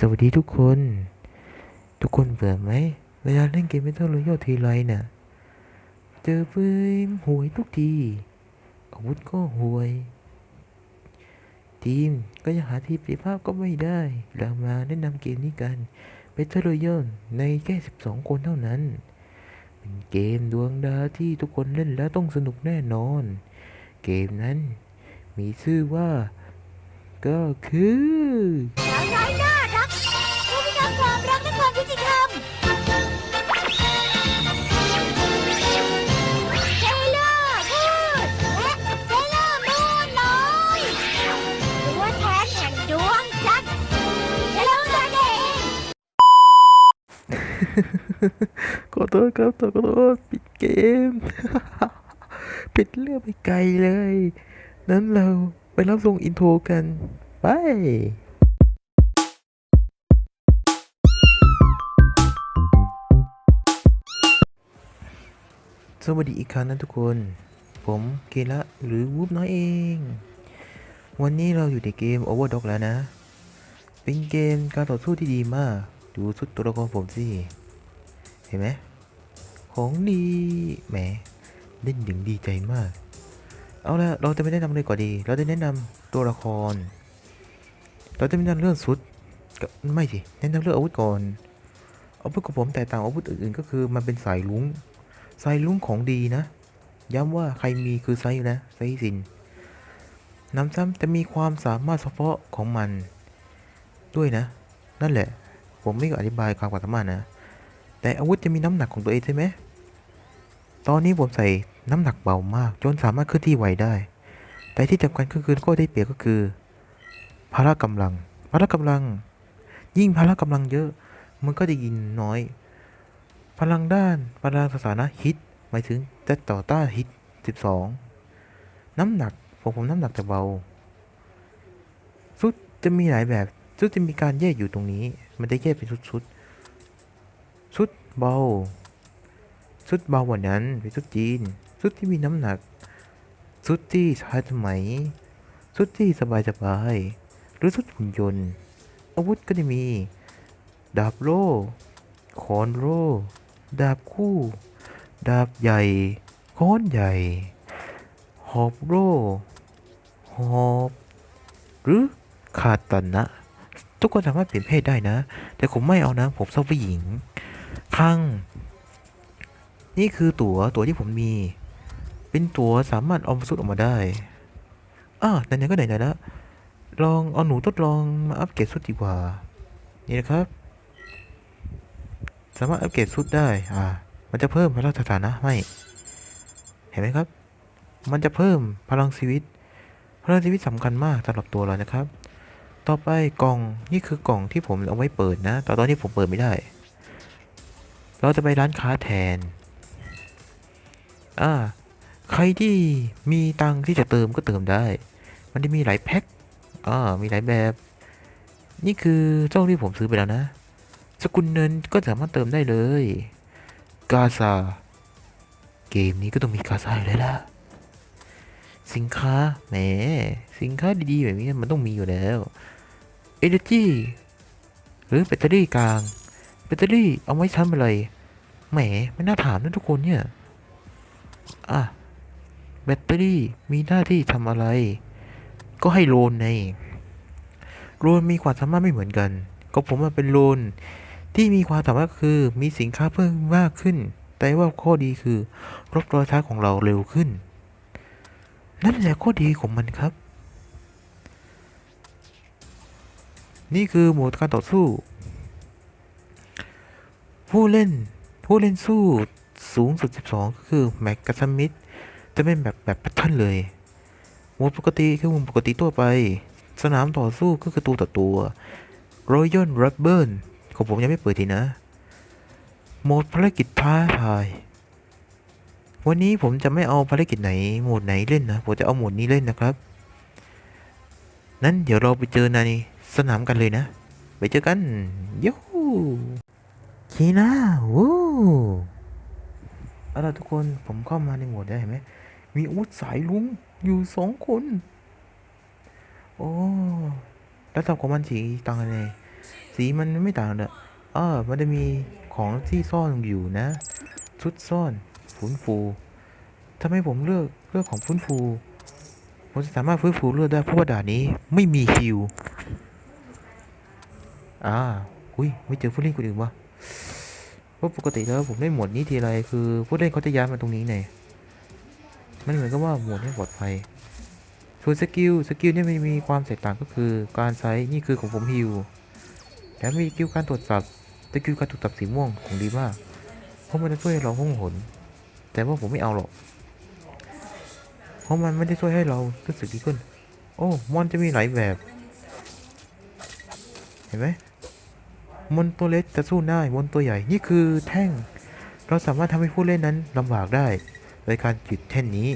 สวัสดีทุกคน ทุกคนเบื่อไหม เวลาเล่นเกม Battle Royale ทีไรเน่ะเจอปืนหวยทุกที อาวุธก็หวย ทีมก็ยังหาทีมปรีภาพก็ไม่ได้ เรามาแนะนำเกมนี้กัน Battle Royale ในแค่ 12 คนเท่านั้น เป็นเกมดวงดาวที่ทุกคนเล่นแล้วต้องสนุกแน่นอน เกมนั้นมีชื่อว่า ก็คือ ขอโทษครับขอโทษปิดเกม ปิดเรื่องไปไกลเลย นั้นเราไปรับส่งอินโทรกัน ไปสวัสดีอีกครั้งนะทุกคน ผมเกละหรือวูบน้อยเอง วันนี้เราอยู่ในเกม Overdog แล้วนะ เป็นเกมการต่อสู้ที่ดีมาก ดูสุดตัวละครผมสิ เห็นไหมของดีแหมเล่นอย่างดีใจมาก เอาละเราจะไม่แนะนำเลยก่อนดี เราจะแนะนำตัวละคร เราจะไม่แนะนำเรื่องสุดก็ไม่สิแนะนำเรื่องอาวุธก่อนอาวุธของผมแตกต่างอาวุธอื่นๆก็คือมันเป็นสายลุงสายลุงของดีนะ ย้ำว่าใครมีคือไซส์นะไซส์สินน้ำซ้ำจะมีความสามารถเฉพาะของมัน ด้วยนะ นั่นแหละ ผมไม่อธิบายความสามารถนะ แต่อาวุธจะมีน้ำหนักของตัวเองใช่ไหม ตอนนี้ผมใส่น้ำหนักเบามาก จนสามารถเคลื่อนที่ไวได้ แต่ที่สำคัญก็คือข้อได้เปรียบก็คือ พละกำลัง พละกำลัง ยิ่งพละกำลังเยอะ มันก็จะยินน้อย พลังด้านพลังสถานะฮิต หมายถึงจะต่อต้านฮิต 12 น้ำหนักผมผมน้ำหนักจะเบาชุดจะมีหลายแบบชุดจะมีการแยกอยู่ตรงนี้ มันจะแยกเป็นชุดชุดๆ ชุดเบาชุดเบากว่านั้นเป็นชุดจีนชุดที่มีน้ำหนักชุดที่ชายสมัยชุดที่สบายสบายหรือชุดหุ่นยนต์ อาวุธก็จะมี ดาบโล่คอนโล่ดาบคู่ ดาบใหญ่ค้อนใหญ่ หอบโล่หอบ หรือคาตานะ ทุกคนสามารถเปลี่ยนเพศได้นะ แต่ผมไม่เอานะ ผมชอบผู้หญิง ข้งนี่คือตั๋วตั๋วที่ผมมี เป็นตั๋วสามารถเอามสุดออกมาได้อ่าไหนๆก็ไหนๆแล้วลองเอาหนูทดลองมาอัปเกรดสุดดีกว่า นี่นะครับ สามารถอัปเกรดสุดได้ อ่า มันจะเพิ่มพลังสถานะไม่ เห็นไหมครับ มันจะเพิ่มพลังชีวิต พลังชีวิตสำคัญมากสำหรับตัวเรานะครับ ต่อไปกล่อง นี่คือกล่องที่ผมเอาไว้เปิดนะ แต่ตอนนี้ผมเปิดไม่ได้ เราจะไปร้านค้าแทน อ่า ใครที่มีตังที่จะเติมก็เติมได้ มันจะมีหลายแพ็ค อ่า มีหลายแบบ นี่คือเจ้าที่ผมซื้อไปแล้วนะ สกุลเงินก็สามารถเติมได้เลย กาซา เกมนี้ก็ต้องมีกาซาอยู่แล้วล่ะ สินค้า แหม สินค้าดีๆแบบนี้มันต้องมีอยู่แล้ว Energy หรือแบตเตอรี่กลาง แบตเตอรี่เอาไว้ชั้นอะไร แหม ไม่น่าถามนะทุกคนเนี่ย อะ แบตเตอรี่มีหน้าที่ทำอะไร ก็ให้โลนในโลนมีความสามารถไม่เหมือนกัน ก็ผมมันเป็นโลนที่มีความสามารถคือมีสินค้าเพิ่มมากขึ้น แต่ว่าข้อดีคือรบรอยเท้าของเราเร็วขึ้น นั่นแหละข้อดีของมันครับ นี่คือโหมดการต่อสู้ ผู้เล่นผู้เล่นสู้สูงสุด 12 ก็คือ แม็กกัสมิธจะเป็นแบบแบบแพทเทิร์นเลยโหมดปกติคือโหมดปกติทั่วไป สนามต่อสู้ก็คือตัวต่อตัว Royal r u b b e r ของผมยังไม่เปิดทีนะ โหมดภารกิจท้าทาย วันนี้ผมจะไม่เอาภารกิจไหน โหมดไหนเล่นนะ ผมจะเอาโหมดนี้เล่นนะครับ นั้นเดี๋ยวเราไปเจอในสนามกันเลยนะ ไปเจอกันยู คีน่าวู้เอาล่ะทุกคนผมเข้ามาในโหมดได้เห็นไหมมีอาวุธสายลุงอยู่สองคน โอ้แล้วตับของมันสีต่างกันเลยสีมันไม่ต่างเลยเออมันจะมีของที่ซ่อนอยู่นะ ชุดซ่อนฟื้นฟูทำไมผมเลือกเลือกของฟื้นฟู ผมจะสามารถฟื้นฟูเลือดได้เพราะว่าด่านนี้ไม่มีฮิว อ่า อุ้ยไม่เจอผู้เล่นคนอื่นวะ เพราะปกติแล้วผมเล่นหมดนี้ทีไรคือผู้เล่นเขาจะย้ายมาตรงนี้ไงมันเหมือนกับว่าหมดนี้ปลอดภัยส่วนสกิลสกิลเนี่ยมันมีความแตกต่างก็คือการใช้นี่คือของผมฮิวแถมมีสกิลการตรวจจับสกิลการตรวจจับสีม่วงของดีมากเพราะมันจะช่วยเราห้องหน แต่ว่าผมไม่เอาหรอกเพราะมันไม่ได้ช่วยให้เรารู้สึกดีขึ้น โอ้มอนจะมีหลายแบบ เห็นไหม มอนตัวเล็กจะสู้ได้มอนตัวใหญ่ นี่คือแท่ง เราสามารถทำให้ผู้เล่นนั้นลำบากได้ โดยการจุดแท่นนี้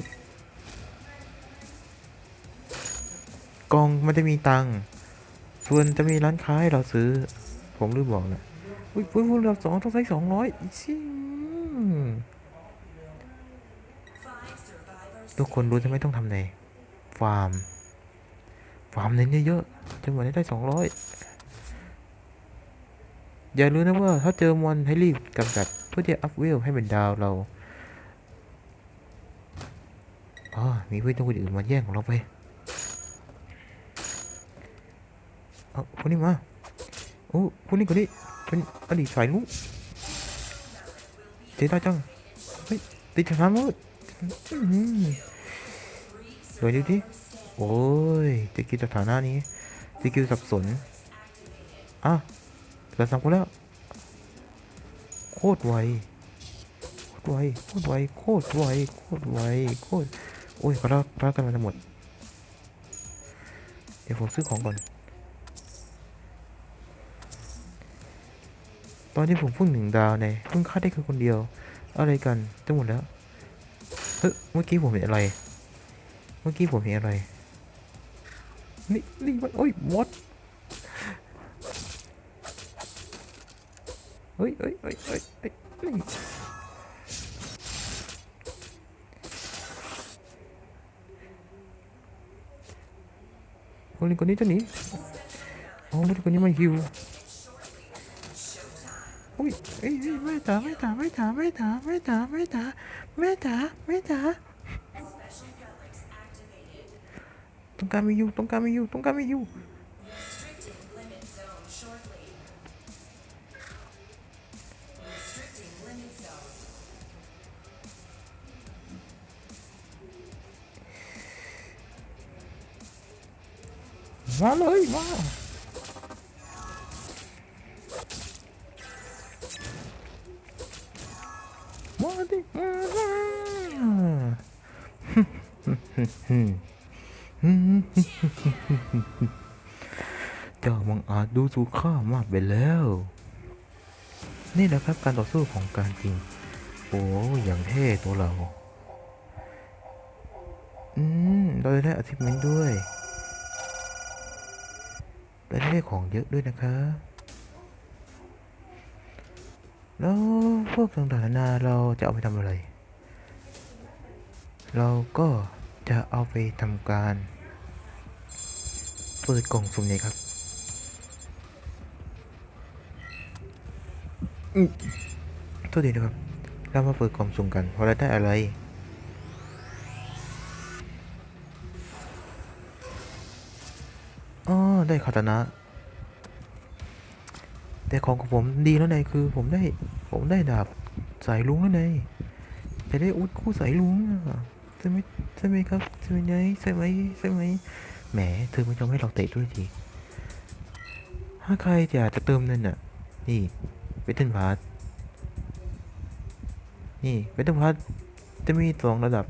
กล่องมันจะมีตังค์ส่วนจะมีร้านค้าให้เราซื้อ ผมลืมบอกนะอุ้ยอุ้ยอุ้ยเราสองต้องใช้สองร้อยชิทุกคนรู้ใช่ไหมต้องทำไงฟาร์ม ฟาร์มเน้นเยอะๆจนวันนี้ได้สองร้อย อย่าลืมนะว่าถ้าเจอมอนให้รีบกำจัดเพื่อที่จะอัพเวลให้เป็นดาวเราอ๋อมีเพื่อนคนอื่นมาแย่งของเราไปเอาคนนี้มาโอ้คนนี้คนนี้เป็นอดีตสายลุงเจ๊ได้จังเฮ้ยติดทางมืดอื้อหือเดี๋ยวดูดิโอ้ยจะกินสถานะนี้จะกินสับสนอะ เหลือสามคนแล้วโคตรไวโคตรไวโคตรไวโคตรไวโคตรไวโคตรโอ้ยพระพระกันมาทั้งหมด เดี๋ยวผมซื้อของก่อน ตอนที่ผมเพิ่งหนึ่งดาวในเพิ่งฆ่าได้แค่คนเดียว อะไรกันจะหมดแล้วเฮ้ยเมื่อกี้ผมเห็นอะไร เมื่อกี้ผมเห็นอะไรนี่นี่มันโอ้ย what เฮ้ยเฮ้ยเฮ้ยเฮ้ยเฮ้ยนี่คนนี้คนนี้จะหมาฮิวอุ้ย เอ้ยเอ้ยไม่จ๋าไม่จ๋าไม่จ๋าไม่จ๋าไม่จ๋าไม่จ๋าไม่ มาเลยมามาดิมาเจ้ามังอาจดูสูข้ามากไปแล้ว นี่แหละครับการต่อสู้ของการจริง โอ้อย่างเท่ตัวเรา อืม เราจะได้อ c ิ i เมนด้วย และได้ของเยอะด้วยนะคะแล้วพวกต่างๆนานาเราจะเอาไปทำอะไร เราก็จะเอาไปทำการ เปิดกล่องสุ่มนี้ครับอืมโทษทีนะครับ เรามาเปิดกล่องสุ่มกันเพราะเราได้อะไร ได้คาตานะ แต่ของของผมดีแล้วไงคือผมได้ผมได้ดาบสายลุงแล้วไงแต่ได้อุดคู่สายลุงใช่ไหมใช่ไหมครับใช่ไหมไงใช่ไหมใช่ไหมแหมเธอไม่ยอมให้เราเตะด้วยทีถ้าใครอยากจะเติมเงินอะ นี่เบทเทิลพาร์นี่เบทเทิลพาร์จะมีสองระดับ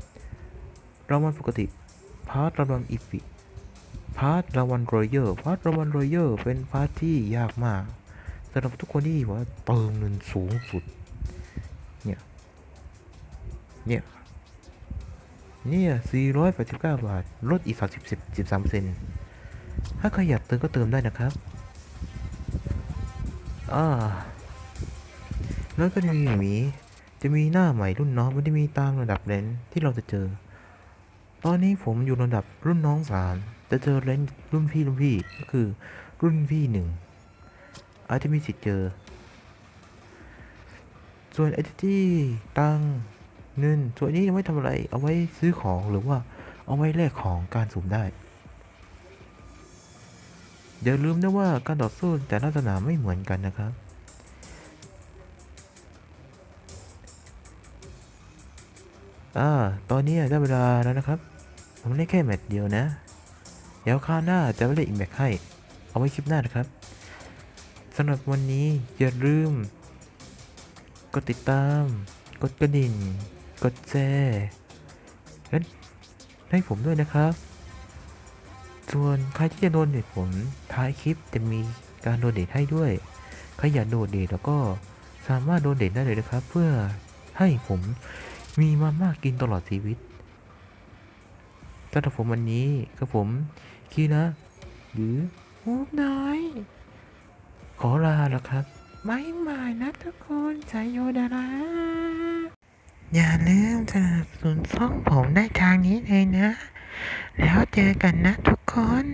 รางวัลปกติพาร์ทรางวัลอีพิ พาร์ทรางวัลรอยัลพาร์ทรางวัลรอยัลเป็นพาร์ทที่ยากมากสำหรับทุกคนที่ว่าเติมเงินสูงสุด เนี่ย เนี่ย เนี่ย 489 บาท ลดอีก 30 13เปอร์เซ็นต์ถ้าใครอยากเติมก็เติมได้นะครับ อ่า แล้วก็จะมีหมี จะมีหน้าใหม่รุ่นน้องไม่ได้มีตามระดับเลนที่เราจะเจอ ตอนนี้ผมอยู่ระดับรุ่นน้องสาม จะเจอเลนรุ่นพี่รุ่นพี่ก็คือรุ่นพี่หนึ่งอาจจะมีสิทธิ์เจอ ส่วนไอ้ที่ตังเงินส่วนนี้ยังไม่ทำอะไร เอาไว้ซื้อของหรือว่าเอาไว้แลกของการสุ่มได้ อย่าลืมนะว่าการต่อสู้แต่ละสนามไม่เหมือนกันนะครับอ่าตอนนี้ได้เวลาแล้วนะครับ ผมเล่นแค่แมตช์เดียวนะ เดี๋ยวคราวหน้าจะไปเล่นอีกแมตช์ให้ เอาไว้คลิปหน้านะครับสำหรับวันนี้อย่าลืม กดติดตาม กดกระดิ่ง กดแชร์และให้ผมด้วยนะครับ ส่วนใครที่จะโดนเด็ดผมท้ายคลิปจะมีการโดนเด็ดให้ด้วย ใครอยากโดนเด็ดแล้วก็สามารถโดนเด็ดได้เลยนะครับ เพื่อให้ผมมีมาม่ากินตลอดชีวิตสำหรับผมวันนี้กับผม คีนะ หรือมูฟน้อย ขอลาละครับ ไม่หมายนะทุกคนใจโยดาราอย่าลืมสนับสนุนช่องผมได้ทางนี้เลยนะ แล้วเจอกันนะทุกคน